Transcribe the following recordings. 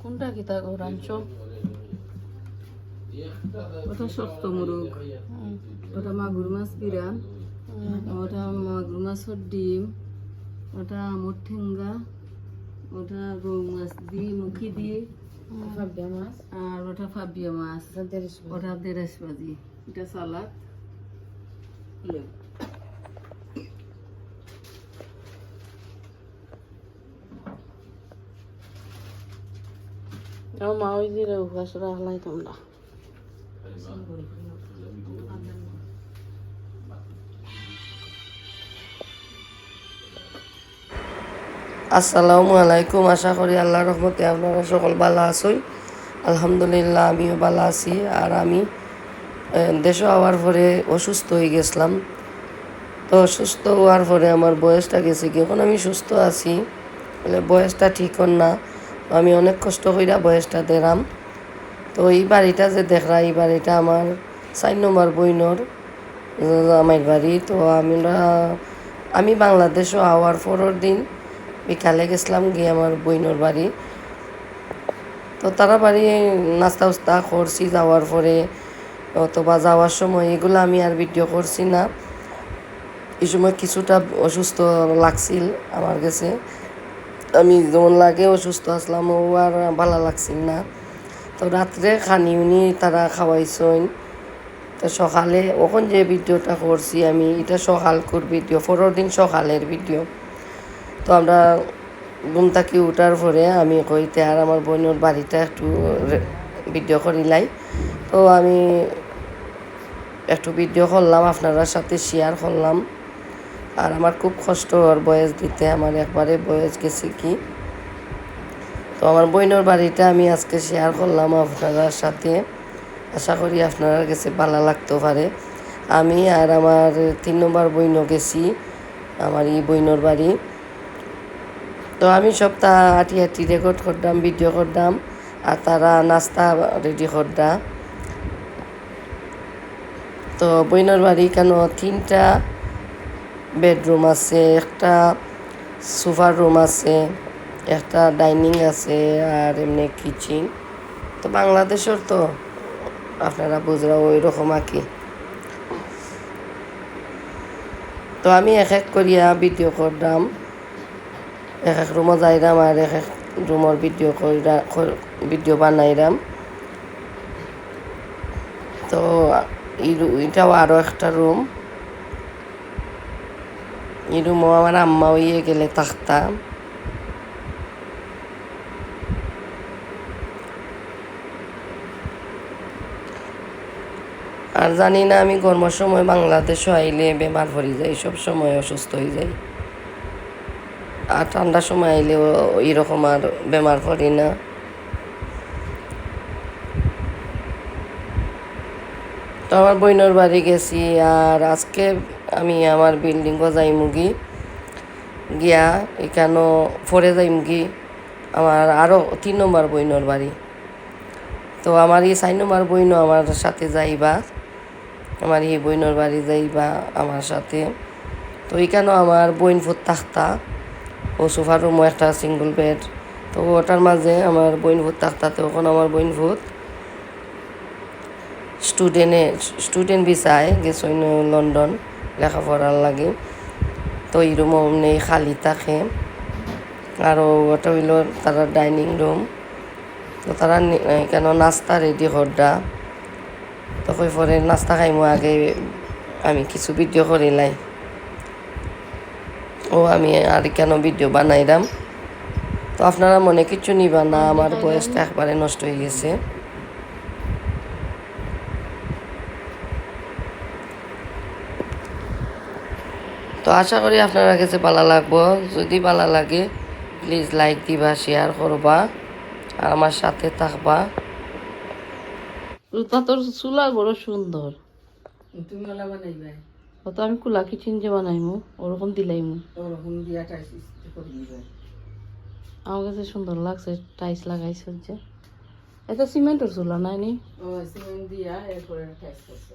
কোনটা কি তা রাঞ্চ ওটা শক্ত মুরগ। ওটা মাগুর মাছ বিরান ওটা মাগুর মাছের ডিম। ওটা আমর ঠেঙ্গা। ওটা রৌ মাছ দিয়ে মুখি দিয়ে। ফাবিয়া মাছ। আর ওটা ফাবিয়া মাছ। ওটা দেড়াশ বাজি এটা সালাদ। আসসালামু আলাইকুম আশা করি আল্লাহ রহমতে আপনারা সকল ভালো আছই আলহামদুলিল্লাহ, আমিও ভালো আছি। আর আমি দেশে হওয়ার পরে অসুস্থ হয়ে গেছিলাম। তো অসুস্থ হওয়ার পরে আমার বয়সটা গেছে কি? এখন আমি সুস্থ আছি। বয়সটা ঠিক না। আমি অনেক কষ্ট কইরা বয়সটা দেরাম তো এই বাড়িটা যে দেখরা এই বাড়িটা আমার চার নম্বর বইনর আমার বাড়ি। তো আমরা, আমি বাংলাদেশও হওয়ার পরের দিন বিকালে গেছিলাম গিয়ে আমার বইনর বাড়ি। তো তারা বাড়ি নাস্তা উস্তা করছি, যাওয়ার পরে অথবা যাওয়ার সময় এগুলো আমি আর ভিডিও করছি না। এই সময় কিছুটা অসুস্থ লাগছিল আমার কাছে। আমি যেমন লাগে অসুস্থ আসলাম, ও আর ভালো লাগছিল না। তো রাত্রে খানি উনি তারা খাওয়াইছেন। তো সকালে ওখান যে ভিডিওটা করছি আমি, এটা সকালকুর ভিডিও, পরের দিন সকালের ভিডিও। তো আমরা ঘুম থাকি উঠার পরে আমি কইতে আর আমার বোনের বাড়িটা একটু ভিডিও করিলাই তো আমি একটু ভিডিও করলাম আপনারা সাথে শেয়ার করলাম। আর আমার খুব কষ্ট ওর বয়স দিতে, আমার একবারে বয়স গেছে কি? তো আমার বইনের বাড়িটা আমি আজকে শেয়ার করলাম আপনার সাথে। আশা করি আপনার কাছে ভালো লাগতে পারে। আমি আর আমার তিন নম্বর বইনও গেছি, আমার এই বইনর বাড়ি। তো আমি সপ্তাহ আটি আটি রেকর্ড করতাম ভিডিও করতাম, আর তারা নাস্তা রেডি করতাম তো বইনর বাড়ি কেন তিনটা বেডরুম আছে, একটা সোফার রুম আছে, একটা ডাইনিং আছে আর এমনি কিচেন। তো বাংলাদেশের তো আপনারা বুঝরা ওই রকম আর কি। তো আমি এক এক করিয়া ভিডিও করতাম এক এক রুমও যাইরাম আর এক এক রুমের ভিডিও ভিডিও বানাইরাম তো এটাও আরও একটা রুম রুমও আমার আম্মা ইয়ে গেলে থাকতাম আর জানি না আমি গরমের সময় বাংলাদেশও আইলে বেমার পড়ি যাই সব সময় অসুস্থ হয়ে যাই আর ঠান্ডার সময় আইলেও এরকম আর বেমার পড়ি না। তো আমার বইনের বাড়ি গেছি আর আজকে আমি আমার বিল্ডিংও যাই মুগি। গিয়া এখানেও ফরে যাই মুগি। আমার আরও তিন নম্বর বইনের বাড়ি। তো আমার এই চার নম্বর বইনও আমার সাথে যাইবা। আমার এই বইনের বাড়ি যাইবা আমার সাথে। তো এখানেও আমার বইন ফুট থাকতা ও সোফার রুমও একটা সিঙ্গল বেড তো ওটার মাঝে আমার বইন ভূত থাকতাতে ওখান আমার বইন ভূত। স্টুডেন্টে স্টুডেন্ট বিচায় গেছে লন্ডন লেখাপড়ার লাগে। তো এই রুমও নেই খালি থাকে। আর ওটা হইল তারা ডাইনিং রুম। তো তারা কেন নাস্তা রেডি করডা তো কই পরে নাস্তা খাইমো আগে আমি কিছু ভিডিও করিলাই ও আমি আর কেন ভিডিও বানাইলাম তো আপনারা মনে কিছু নিবা না আমার বয়সটা একবারে নষ্ট হয়ে গেছে। তো আশা করি আপনারা কাছে ভালো লাগবো। যদি ভালো লাগে প্লিজ লাইক দিবা শেয়ার করবা আর আমার সাথে থাকবা। রুতা তোর চুলা বড় সুন্দর। তুমি ওলা বানাইবা? তো আমি কুলা কিচেন যে বানাইমু ওরকম দিলাইমু। ওরকম দিয়া টাইস করে দিবা। আমার কাছে সুন্দর লাগছে টাইস লাগাইছ যে। এটা সিমেন্টের চুলা নাই নি ও সিমেন্ট দিয়া এরপরে টাইস করছে।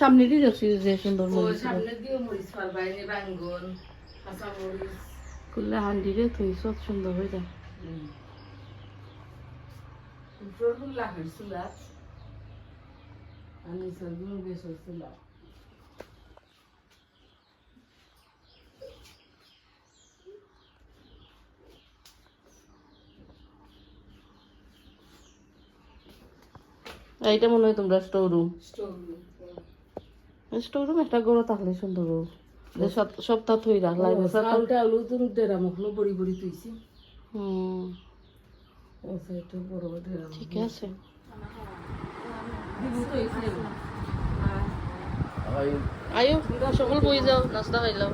সামনে দিয়ে দেখছি যে সুন্দর মরিচ সামনে দিয়ে মরিচ বাইরে বাঙ্গন কাঁচা মরিচ। করলে হান্ডি রে তুই সব সুন্দর হয়ে যায় এইটা মনে হয় তোমরা স্টোর রুম স্টোর রুম একটা গরো থাকলে সুন্দর হোক যে সপ- সপ্তাহ থই রাখলাই চাউলটা হলো তো ডেরা মুখলো বড়ি বড়ি তুইছি হুম। ও সাইডটা বড় বড় ডেরা ঠিক আছে। আয়ো। সকল বই যাও নাস্তা খাইলাম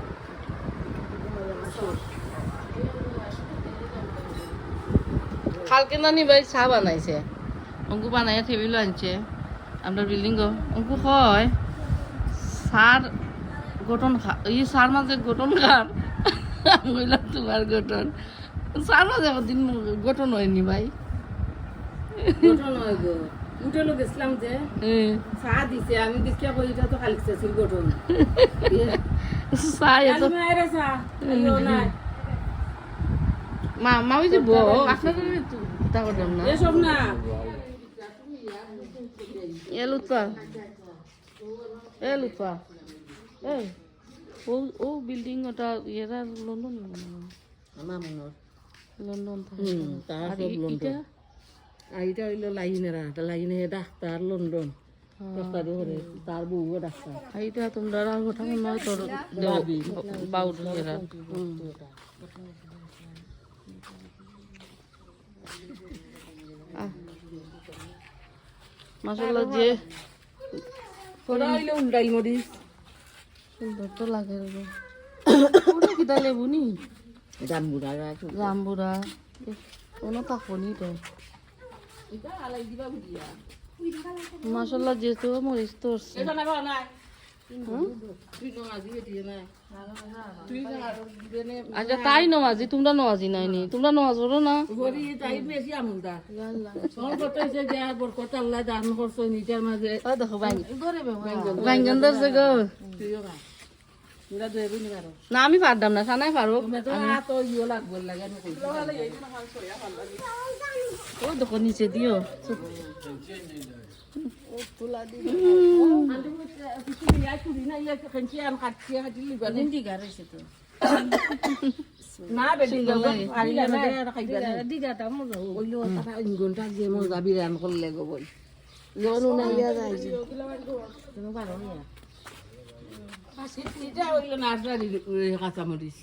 কালকে নানি ভাই চাহ বানাইছে। অঙ্কু বানাই টেবিল আনছে। আমরা বিল্ডিং অঙ্কু কয়? সার গঠন এই সার মাঝে গঠন খার। বললাম তোমার গঠন। সার মাঝে দিন গঠন হয়নি ভাই। গঠন হয় গো। উঠে গেছিলাম যে। চা দিছে আমি দেখিয়া কই এটা তো খালি চাষির গঠন। চাহ এত চা নাই। মা মা ওই যে বউ আপনাদের তা করতাম না। এসব না। এ লুৎফা। এ লুৎফা। এই ও ও বিল্ডিং ওটা এরা লন্ডন? আমার মনে লন্ডন থাকে। লন্ডন। ইটা? আর এটা হইল লাইনেরা লাইনে ডাক্তার লন্ডন। ডাক্তার করে তার বউ ডাক্তার। আর ইটা তোমরা আর কথা মনে হয় তোর বাউড এরা মাসাল্লাহ যে ওরা হইল মরিস। সুন্দর তো লাগে রে। ওটা জাম্বুরা কোনো তো মাসাল্লাহ যেহেতু মরিচ তো আচ্ছা তাই নমাজি তোমরা নমাজি নাই নি। তোমরা নমাজ পড়ো না? না। আমি পারতাম না সানাই পারো তুমি তো আর তো ইও লাগবে লাগে আমি কইছি। ও দেখো নিচে দিও। কাঁচামরিচ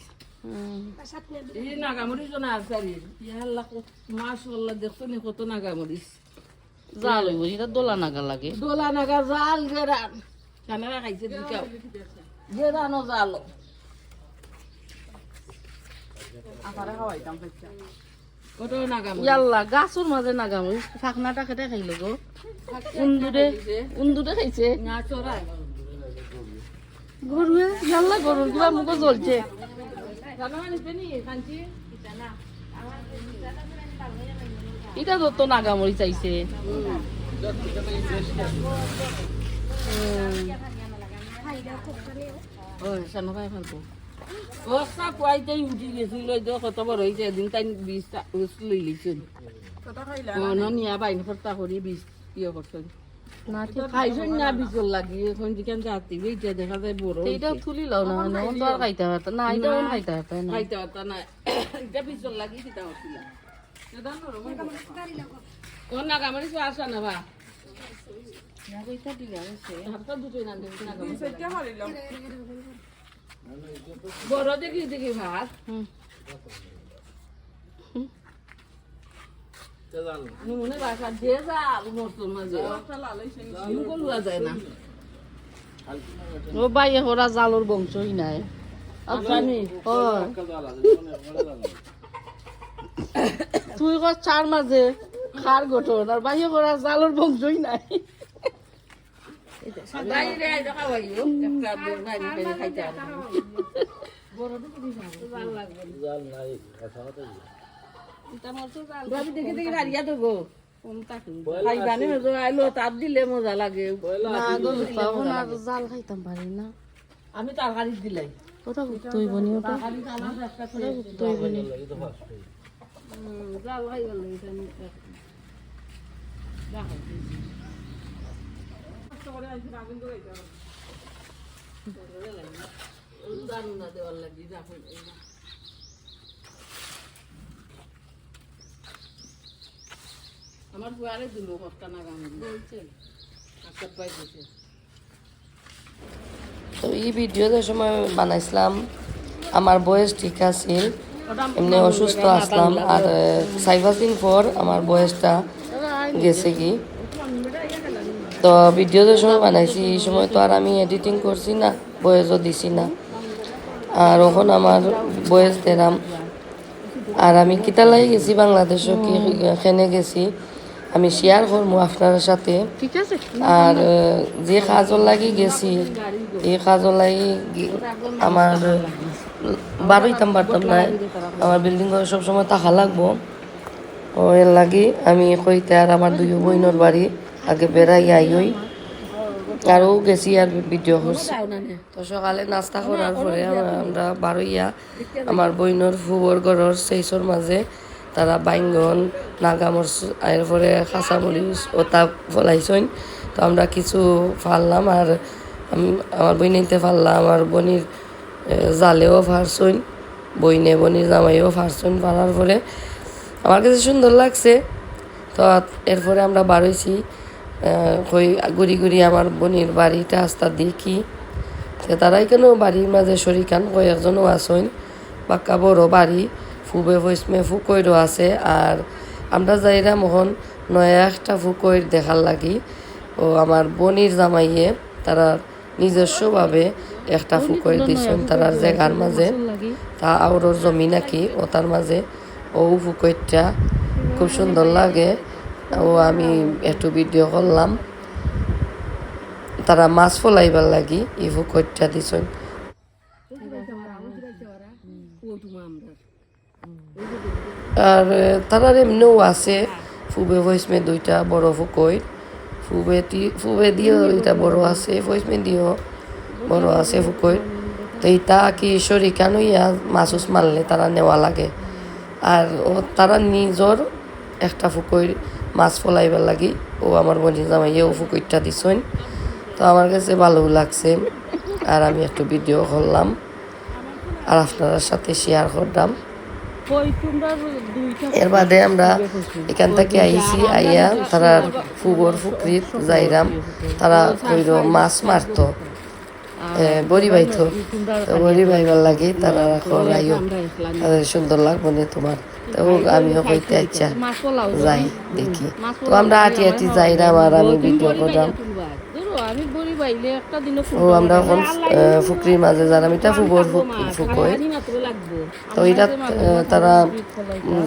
এই নাগামরিচ নার্সারি ইয়াল্লা মাশাল্লাহ দেখছ নি কত নাগামরিচ জাল হইব এটা দোলা নাগা লাগে। দোলা নাগা জাল গেরান। কানারা খাইছে দিকাও গেরানো জাল। ইয়াল্লা গাছর মাঝে ফাঁকনাটা খাইলো গো। উন্দুরে উন্দুরে খাইছে। গরুয়ে ইয়াল্লা গরুর কিবা মুখ জ্বলছে। জানো নিতে নি কাঞ্চি এটা তো তো নাগামরি চাইছে। দেখা যায় বড় এইটা তুলি লাও না খাইতে পারত না এটা খাইতে পারত না খাইতে পারতা না এটা বিচল লাগি ও নাগামারি আসা না বা? বড় দেখি দেখি ভাত। মনে বাসা যে জাল মরতো মাঝে। মুখো লুয়া যায় না। ও বাইয়ে হরা জালর বংশই নাই। জানি। তুই কর চার মাঝে খার গঠন আর বাইয়ে হরা জালর বংশই নাই। বাইরে আইলে খাওয়াইও একটা বাইরে বাইরে খাইতে আর আমার বুয়ারে দিল কষ্ট না গান বলছে আচ্ছা পাইছে তো এই ভিডিও যে সময় বানাইছিলাম। আমার বয়স ঠিক আছিল। এমনি অসুস্থ আসলাম। আর চার পাঁচ দিন পর আমার বয়সটা গেছে কি? তো ভিডিও যে সময় বানাইছি এই সময় তো আর আমি এডিটিং করছি না বয়সও দিছি না। আর এখন আমার বয়স দেরাম আর আমি কিতালাই গেছি বাংলাদেশও কি এখানে গেছি। আমি শেয়ার করব আপনার সাথে। আর যে কাজর লাগি গেছি এই কাজর লাগি আমার বারোইতাম পারতাম না আমার বিল্ডিং ঘরে সবসময় থাকা লাগবো। ও, এর লাগি আমি কইতে আর আমার দুই বইনর বাড়ি আগে বেড়াই আইই আরও গেছি আর ভিডিও করছি। তো সকালে নাস্তা করার পরে আমরা- আমরা বইনর ফুবর ঘরের সেইসর মাঝে তারা বাইঙ্গন নাগামরচ এরপরে কাঁচামরিচ ওটা ফলাইছইন তো আমরা কিছু ফাললাম আর আম- আমার বইনিতে ফাললাম, আমার বনির জালেও ফারছইন বইনে বনির জামাইও ফারছইন ফালার পরে। আমার কাছে সুন্দর লাগছে। তো এরপরে আমরা বারোইছি কই ঘুরি ঘুরি আমার বোনের বাড়িটা আস্তা দেখি। তারাই কেন বাড়ির মাঝে শরিকান কয়েকজনও আসইন বাক্কা বড় বাড়ি, ফুবে ভৈসমে ফুকইরও আছে। আর আমরা যাইরা মোহন নয়া একটা ফুকইর দেখার লাগি। ও আমার বনির জামাইয়ে, তারা নিজস্বভাবে একটা ফুকইর দিছেন তারার জায়গার মাঝে তা আউরোর জমি নাকি ও তার মাঝে ও ফুকইরটা খুব সুন্দর লাগে। ও আমি একটু ভিডিও করলাম তারা মাছ ফলাইবার লাগি এই ফুকইরটা দিছেন। আর তারার এমনিও আছে, ফুবে ভয়েসমে দুইটা বড় ফুকই ফুবে ফুবে দিয়েও দুইটা বড় আছে ভয়েসমে দিয়েও বড় আছে ফুকই তো ইটা কি শরিকান হইয়া মাছুস মারলে তারা নেওয়া লাগে? আর ও তারা নিজর একটা ফুকই মাছ ফলাইবার লাগি ও আমার বোনের ও ফুকইটা দিছেন। তো আমার কাছে ভালো লাগছে। আর আমি একটু ভিডিও করলাম আর আপনার সাথে শেয়ার করলাম এর বাদে আমরা এখান থেকে আইছি, আইয়া তারা ফুবর ফুকরিত যাইরাম। তারা মাছ মারতো। বাইতো তো বড়ি বাইবার লাগে, তারা আইও তাদের সুন্দর লাগবে না তোমার। তো আমিও কইতে আচ্ছা যাই, দেখি। তো আমরা হাঁটি হাঁটি যাইরাম আর আমি ভিডিও করলাম ও, আমরা এখন ফুকরির মাঝে যারাম এটা ফুবর মাত্র তো এটা তারা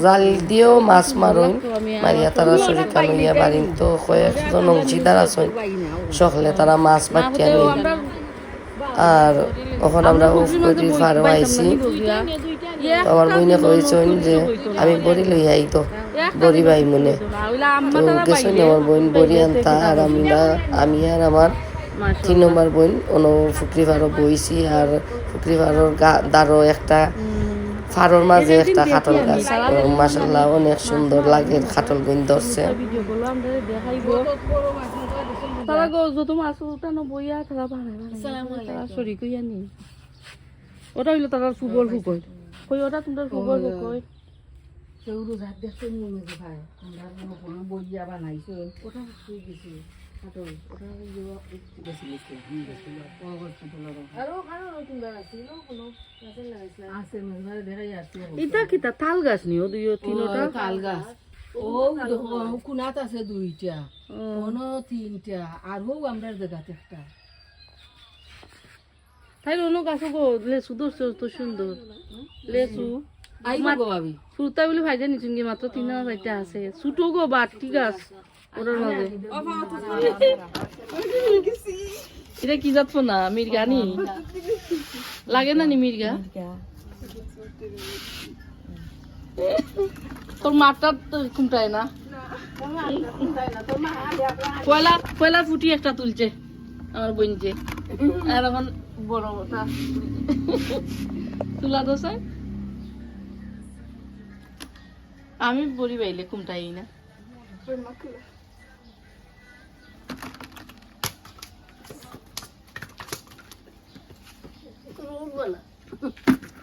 জাল দিয়েও মাছ মারইন মারিয়া তারা শরীর লইয়া বাড়িন তো কয়েকজন অংশীদার আছেন। সকলে তারা মাছ মারতে আনি আর ওখানে আমরা উফরি ফারো আইছি তো আমার বইনে কইছেন যে আমি বড়ি লই আই তো বড়ি বাই মনে। তো গেছেন আমার বোন বড়ি আনতা আর আমরা আমি আর আমার তিন নম্বর বোন অন্য ফুকরি ফারো বইছি আর ফুকরি ফারোর গা দারো একটা ফারোর মাঝে একটা খাটল গাছ। মাসাল্লাহ অনেক সুন্দর লাগে খাটল গুণ ধরছে। ভিডিও গুলো আমরা দেখাইবো তারা গো যত মাছ উঠানো বইয়া বানায় বানায় সরি কইয়া নি ওটা হইল তারা ফুবল ফুকই কই ওটা তোমরা ফুবল ফুকই সেগুলো যার দেখতে নিয়ে গেছে ভাই? আমরা কোনো বইয়া বানাইছে ওটা শুয়ে গেছে কাটল ওটা গেছে গেছে আছে মেঘনারে দেখাই আছে। এটা কিতা তাল গাছ নিও দুই তিনটা। তাল গাছ। ও কুনাত আছে দুইটা কোন তিনটা আর হো আমরা জায়গাতে একটা। তাই অন্য গাছ গো লেচু ধরছে তো সুন্দর। গো ভাবি। সুরতা বলে ভাইজা নিচুন মাত্র তিন চারটা আছে। ছোট গো বাটি গাছ ওটার মাঝে এটা কি যাচ্ছ না? মির্গা নি? লাগে না নি মির্গা। তোর মাঠটা তো খুমটায় না। পয়লা পয়লা ফুটি একটা তুলছে আমার বোনছে আর এখন বড় ওটা। তুলা দোষায় আমি বলি বাইলে খুমটাই না।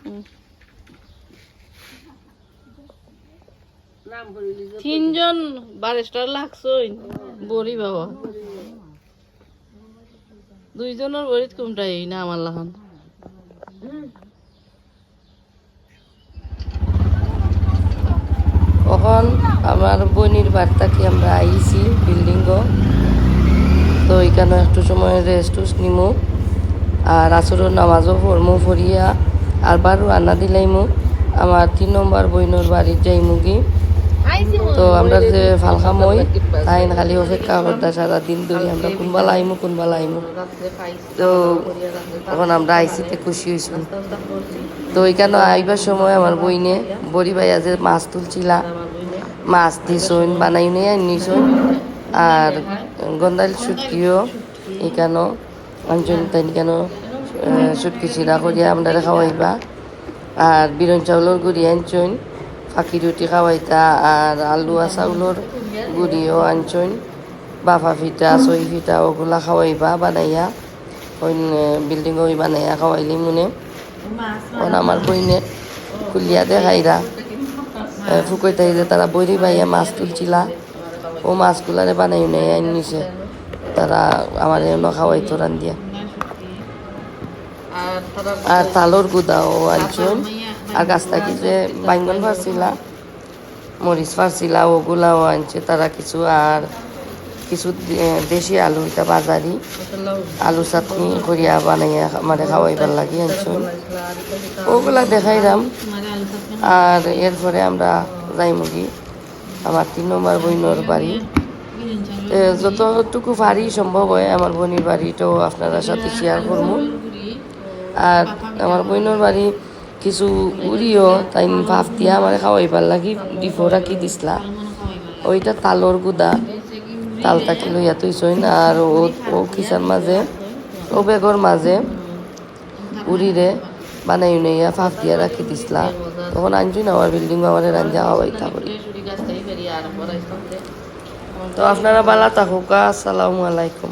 হুম। তিনজন বারেস্টার লাগছই। বড়ি বাবা। দুইজনের বড়িত কোনটাই না আমার লাহান। কখন আমার বনির বার্তাকে আমরা আইছি বিল্ডিং তো এখানে একটু সময় রেস্ট নিমু। আর আসরের নামাজও পড়মু ফরিয়া আর বারো আনা দিলাইমু। আমার তিন নম্বর বইনোর বাড়ির যাইমু কি? তো আমরা যে ফালকা মই তাই খালি অপেক্ষা করতে সারা দিন ধরে আমরা কোনবা লাইমু কোনবা লাইমু। তো তখন আমরা আইসিতে খুশি হয়েছি। তো এখানে আইবার সময় আমার বইনে, বড়ি ভাইয়া যে মাছ তুলছিলা, মাছ দিছইন, বানাই নিয়ে আনিছইন আর গন্দাল সুটকিও এখানো আনজন তাই কেন সুটকি চিরা করিয়া আমরা খাওয়াইবা। আর বিরন চাউলের গুড়ি আনছইন। ফাঁকি রুটি খাওয়াইতা আর আলু আর চাউলের গুড়িও আনছইন বাফা ফিটা, চই ফিটা ওগুলা খাওয়াইবা, বানাইয়া ওই বিল্ডিং ওই বানাইয়া খাওয়াইলি মনে। ওন আমার বইনে কুলিয়া দেখাইরা ফুকই তাই যে তারা বইরি বাইয়া মাছ তুলছিলা, ও মাছগুলারে বানাই নেই, আইন নিছে। তারা আমার এমন খাওয়াই তো রান দিয়া আর তালর গুদাও আনছুন আর গাছ থাকি যে বাইঙ্গন ফারছিলা মরিচ ফারছিলা ওগুলাও আনছে তারা কিছু আর কিছু দেশি আলু, এটা বাজারি। আলু চাটনি করিয়া বানাইয়া মানে খাওয়াইবার লাগি আনছুন। ওগুলা দেখাইলাম আর এরপরে আমরা যাই মুগি আমার তিন নম্বর বইনোর বাড়ি। যতটুকু পারি সম্ভব হয় আমার বোনের বাড়িটাও আপনারা সাথে শেয়ার করব আর আমার বোনের বাড়ি কিছু উড়িও তাই ভাব দিয়া আমার খাওয়াইবার লাগি ডিফো রাখি দিছিলা? ওইটা তালর গুদা। তাল তাকি লইয়া না? আর ও ও কিসার মাঝে ও বেগর মাঝে উড়িরে বানাই নিয়া ফাফ দিয়া রাখি দিছিলা। তখন আনছুন আমার বিল্ডিং আমার রাঞ্জা খাওয়াইতা করি তো আপনারা বালা থাকুক, আসসালামু আলাইকুম।